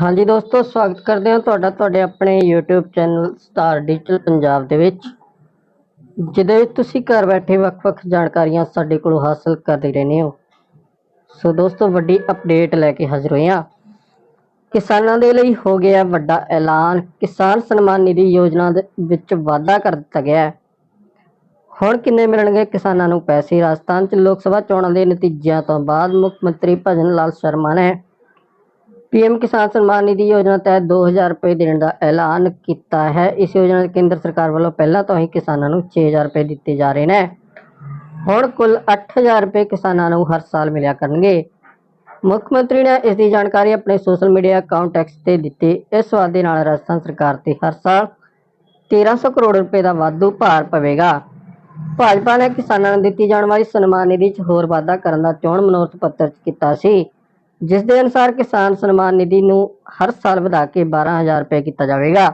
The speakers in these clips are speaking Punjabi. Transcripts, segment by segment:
ਹਾਂਜੀ ਦੋਸਤੋ, ਸਵਾਗਤ ਕਰਦੇ ਹਾਂ ਤੁਹਾਡਾ, ਤੁਹਾਡੇ ਆਪਣੇ YouTube channel star digital Punjab ਦੇ ਵਿੱਚ, ਜਿਹਦੇ ਵਿੱਚ ਤੁਸੀਂ ਘਰ ਬੈਠੇ ਵੱਖ-ਵੱਖ ਜਾਣਕਾਰੀਆਂ ਸਾਡੇ ਕੋਲੋਂ ਹਾਸਲ ਕਰਦੇ ਰਹਿੰਦੇ ਹੋ। ਸੋ ਦੋਸਤੋ, ਵੱਡੀ ਅਪਡੇਟ ਲੈ ਕੇ ਹਾਜ਼ਰ ਹੋਏ ਹਾਂ। ਕਿਸਾਨਾਂ ਦੇ ਲਈ ਹੋ ਗਿਆ ਵੱਡਾ ਐਲਾਨ। ਕਿਸਾਨ ਸਨਮਾਨ ਨਿਧੀ ਯੋਜਨਾ ਦੇ ਵਿੱਚ ਵਾਧਾ ਕਰ ਦਿੱਤਾ ਗਿਆ ਹੈ। ਹੁਣ ਕਿੰਨੇ ਮਿਲਣਗੇ ਕਿਸਾਨਾਂ ਨੂੰ ਪੈਸੇ? ਰਾਜਸਥਾਨ 'ਚ ਲੋਕ ਸਭਾ ਚੋਣਾਂ ਦੇ ਨਤੀਜਿਆਂ ਤੋਂ ਬਾਅਦ ਮੁੱਖ ਮੰਤਰੀ ਭਜਨ ਲਾਲ ਸ਼ਰਮਾ ਨੇ ਪੀਐਮ ਕਿਸਾਨ ਸਨਮਾਨ ਨਿਧੀ ਯੋਜਨਾ ਤਹਿਤ 2000 ਰੁਪਏ ਦੇਣ ਦਾ ਐਲਾਨ ਕੀਤਾ ਹੈ। ਇਸ ਯੋਜਨਾ 'ਚ ਕੇਂਦਰ ਸਰਕਾਰ ਵੱਲੋਂ ਪਹਿਲਾਂ ਤੋਂ ਹੀ ਕਿਸਾਨਾਂ ਨੂੰ 6000 ਰੁਪਏ ਦਿੱਤੇ ਜਾ ਰਹੇ ਨੇ। ਹੁਣ ਕੁੱਲ 8000 ਰੁਪਏ ਕਿਸਾਨਾਂ ਨੂੰ ਹਰ ਸਾਲ ਮਿਲਿਆ ਕਰਨਗੇ। ਮੁੱਖ ਮੰਤਰੀ ਨੇ ਇਸ ਦੀ ਜਾਣਕਾਰੀ ਆਪਣੇ ਸੋਸ਼ਲ ਮੀਡੀਆ ਅਕਾਊਂਟ ਐਕਸ ਤੇ ਦਿੱਤੀ। ਇਸ ਵਾਅਦੇ ਨਾਲ ਰਾਜਸਥਾਨ ਸਰਕਾਰ ਤੇ ਹਰ ਸਾਲ 1300 ਕਰੋੜ ਰੁਪਏ ਦਾ ਵਾਧੂ ਭਾਰ ਪਵੇਗਾ। ਭਾਜਪਾ ਨੇ ਕਿਸਾਨਾਂ ਨੂੰ ਦਿੱਤੀ ਜਾਣ ਵਾਲੀ ਸਨਮਾਨ ਨਿਧੀ 'ਚ ਹੋਰ ਵਾਧਾ ਕਰਨ ਦਾ ਚੋਣ ਮਨੋਰਥ ਪੱਤਰ 'ਚ ਕੀਤਾ ਸੀ। ਜਿਸ ਦੇ ਅਨੁਸਾਰ ਕਿਸਾਨ ਸਨਮਾਨ ਨਿਧੀ ਨੂੰ ਹਰ ਸਾਲ ਵਧਾ ਕੇ 12000 ਰੁਪਏ ਕੀਤਾ ਜਾਵੇਗਾ।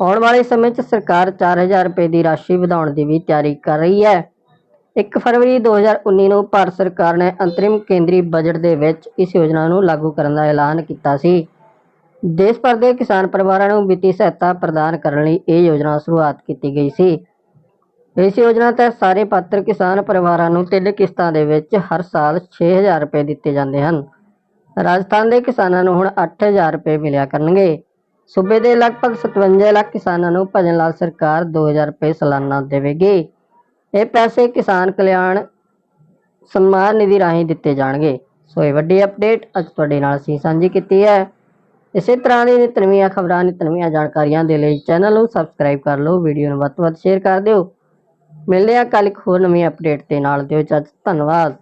ਆਉਣ ਵਾਲੇ ਸਮੇਂ 'ਚ ਸਰਕਾਰ 4000 ਰੁਪਏ ਦੀ ਰਾਸ਼ੀ ਵਧਾਉਣ ਦੀ ਵੀ ਤਿਆਰੀ ਕਰ ਰਹੀ ਹੈ। 1 ਫਰਵਰੀ 2019 ਨੂੰ ਭਾਰਤ ਸਰਕਾਰ ਨੇ ਅੰਤਰਿਮ ਕੇਂਦਰੀ ਬਜਟ ਦੇ ਵਿੱਚ ਇਸ ਯੋਜਨਾ ਨੂੰ ਲਾਗੂ ਕਰਨ ਦਾ ਐਲਾਨ ਕੀਤਾ ਸੀ। ਦੇਸ਼ ਭਰ ਦੇ ਕਿਸਾਨ ਪਰਿਵਾਰਾਂ ਨੂੰ ਵਿੱਤੀ ਸਹਾਇਤਾ ਪ੍ਰਦਾਨ ਕਰਨ ਲਈ ਇਹ ਯੋਜਨਾ ਸ਼ੁਰੂਆਤ ਕੀਤੀ ਗਈ ਸੀ। ਇਸ ਯੋਜਨਾ ਤਹਿਤ ਸਾਰੇ ਪਾਤਰ ਕਿਸਾਨ ਪਰਿਵਾਰਾਂ ਨੂੰ ਤਿੰਨ ਕਿਸ਼ਤਾਂ ਦੇ ਵਿੱਚ ਹਰ ਸਾਲ 6000 ਰੁਪਏ ਦਿੱਤੇ ਜਾਂਦੇ ਹਨ। ਰਾਜਸਥਾਨ ਦੇ ਕਿਸਾਨਾਂ ਨੂੰ ਹੁਣ 8000 ਰੁਪਏ ਮਿਲਿਆ ਕਰਨਗੇ। ਸੂਬੇ ਦੇ ਲਗਭਗ 57 ਲੱਖ ਕਿਸਾਨਾਂ ਨੂੰ ਭਜਨ ਲਾਲ ਸਰਕਾਰ 2000 ਰੁਪਏ ਸਾਲਾਨਾ ਦੇਵੇਗੀ। ਇਹ ਪੈਸੇ ਕਿਸਾਨ ਕਲਿਆਣ ਸਨਮਾਨ ਨਿਧੀ ਰਾਹੀਂ ਦਿੱਤੇ ਜਾਣਗੇ। ਸੋ ਇਹ ਵੱਡੀ ਅਪਡੇਟ ਅੱਜ ਤੁਹਾਡੇ ਨਾਲ ਅਸੀਂ ਸਾਂਝੀ ਕੀਤੀ ਹੈ। ਇਸੇ ਤਰ੍ਹਾਂ ਦੀ ਨਿਤਨਵੀਆਂ ਖਬਰਾਂ, ਨਿਤਨਵੀਆਂ ਜਾਣਕਾਰੀਆਂ ਦੇ ਲਈ ਚੈਨਲ ਨੂੰ ਸਬਸਕ੍ਰਾਈਬ ਕਰ ਲਓ, ਵੀਡੀਓ ਨੂੰ ਵੱਧ ਤੋਂ ਵੱਧ ਸ਼ੇਅਰ ਕਰ ਦਿਓ। ਮਿਲਦੇ ਹਾਂ ਕੱਲ੍ਹ ਇੱਕ ਹੋਰ ਨਵੀਂ ਅਪਡੇਟ ਦੇ ਨਾਲ। ਦਿਓ ਚੱਜ ਧੰਨਵਾਦ।